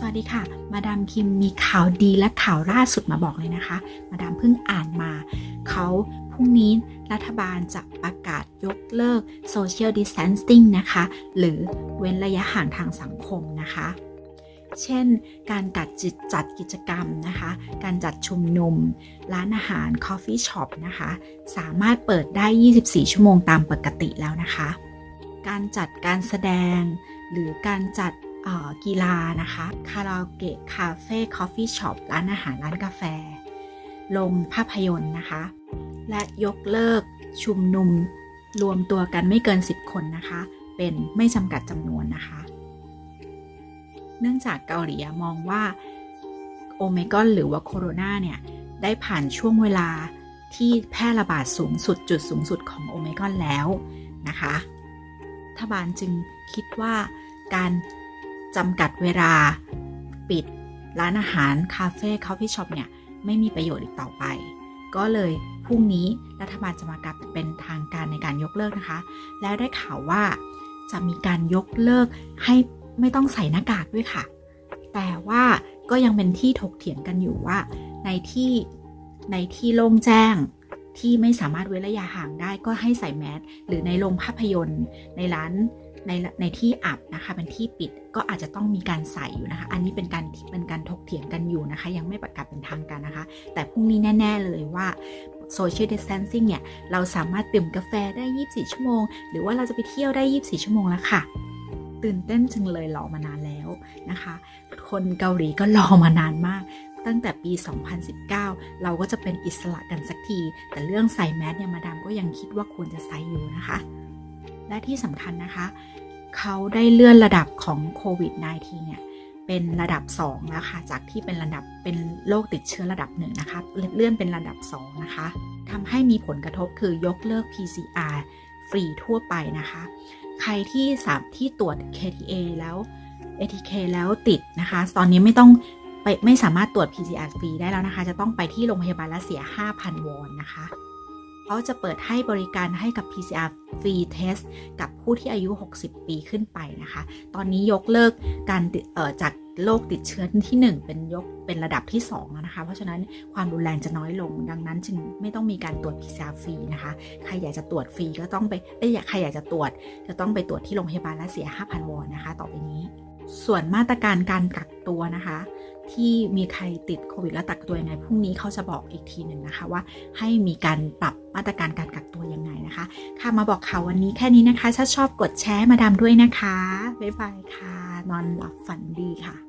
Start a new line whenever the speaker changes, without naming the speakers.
สวัสดีค่ะ มาดามคิมมีข่าวดีและข่าวล่าสุดมาบอกเลยนะคะ มาดามเพิ่งอ่านมา เขาพรุ่งนี้รัฐบาลจะประกาศยกเลิก Social Distancing นะคะ หรือเว้นระยะห่างทางสังคมนะคะ เช่น การจัดจิตจัดกิจกรรมนะคะ การจัดชุมนุม ร้านอาหาร Coffee Shop นะคะ สามารถเปิดได้ 24 ชั่วโมงตามปกติแล้วนะคะ การจัดการแสดง หรือการจัด กีฬานะคะคาราโอเกะคาเฟ่คอฟฟี่ช็อปร้านอาหารร้านกาแฟ ลงภาพยนตร์นะคะ และยกเลิกชุมนุมรวมตัวกันไม่เกิน 10 คนนะคะ เป็นไม่จำกัดจำนวนนะคะ เนื่องจากเกาหลีมองว่าโอเมกอนหรือว่าโคโรนาเนี่ย ได้ผ่านช่วงเวลาที่แพร่ระบาดสูงสุดจุดสูงสุดของโอเมกอนแล้วนะคะรัฐบาลจึงคิดว่าการ จำกัดเวลาปิดร้านอาหารคาเฟ่คอฟฟี่ช็อปเนี่ยไม่มีประโยชน์อีกต่อไป ก็เลยพรุ่งนี้รัฐบาลจะมากลับเป็นทางการในการยกเลิกนะคะ แล้วได้ข่าวว่าจะมีการยกเลิกให้ไม่ต้องใส่หน้ากากด้วยค่ะ แต่ว่าก็ยังเป็นที่ถกเถียงกันอยู่ว่า ในที่ในที่โล่งแจ้งที่ไม่สามารถเว้นระยะห่างได้ก็ให้ใส่แมสหรือในโรงภาพยนตร์ ในร้าน ในในที่อับนะคะเป็นที่ปิดก็อาจจะต้องมีการใส่อยู่นะคะ อันนี้เป็นการเป็นการถกเถียงกันอยู่นะคะ ยังไม่ประกาศเป็นทางการนะคะ แต่พรุ่งนี้แน่ ๆ เลยว่า social distancing เนี่ย เราสามารถดื่มกาแฟได้ 24 ชั่วโมง หรือว่าเราจะไปเที่ยวได้ 24 ชั่วโมงแล้วค่ะ ตื่นเต้นจังเลยรอมานานแล้วนะคะ คนเกาหลีก็รอมานานมาก ตั้งแต่ปี 2019 เราก็จะเป็นอิสระกันสักที แต่เรื่องใส่แมสเนี่ยมาดามก็ยังคิดว่าควรจะใส่อยู่นะคะ และที่สำคัญนะคะ เขาได้เลื่อนระดับของโควิด -19 เนี่ยเป็นระดับ2แล้วค่ะจากที่เป็นระดับเป็นโรคติดเชื้อระดับหนึ่งนะคะเลื่อนเป็นระดับ2นะคะทำให้มีผลกระทบคือยกเลิก PCR ฟรีทั่วไปนะคะ ใครที่สามที่ตรวจ KTA แล้ว ATK แล้วติดนะคะ ตอนนี้ไม่ต้องไปไม่สามารถตรวจ PCR ฟรีได้แล้วนะคะ จะต้องไปที่โรงพยาบาลและเสีย 5,000 วอนนะคะ เขาจะเปิดให้บริการให้กับ PCR ฟรีเทสกับผู้ที่อายุ 60 ปีขึ้นไปนะคะ ตอนนี้ยกเลิกการติดต่อจากโรคติดเชื้อที่ 1 เป็นยกเป็นระดับที่2แล้วนะคะ เพราะฉะนั้นความรุนแรงจะน้อยลง ดังนั้นจึงไม่ต้องมีการตรวจ PCR ฟรีนะคะ ใครอยากจะตรวจฟรีก็ต้องไปเอ้ยใครอยากจะตรวจ จะต้องไปตรวจที่โรงพยาบาลและเสีย 5,000 วอนนะคะ ต่อไปนี้ ส่วนมาตรการการกักตัวนะคะ ที่มีใครติดโควิดแล้วกักตัวยังไงพรุ่งนี้เขาจะบอกอีกทีหนึ่งนะคะว่า ให้มีการปรับมาตรการการกักตัวยังไงนะคะ ค่ะมาบอกข่าววันนี้แค่นี้นะคะ ถ้าชอบกดแชร์มาดามด้วยนะคะบ๊ายบายค่ะ นอนหลับฝันดีค่ะ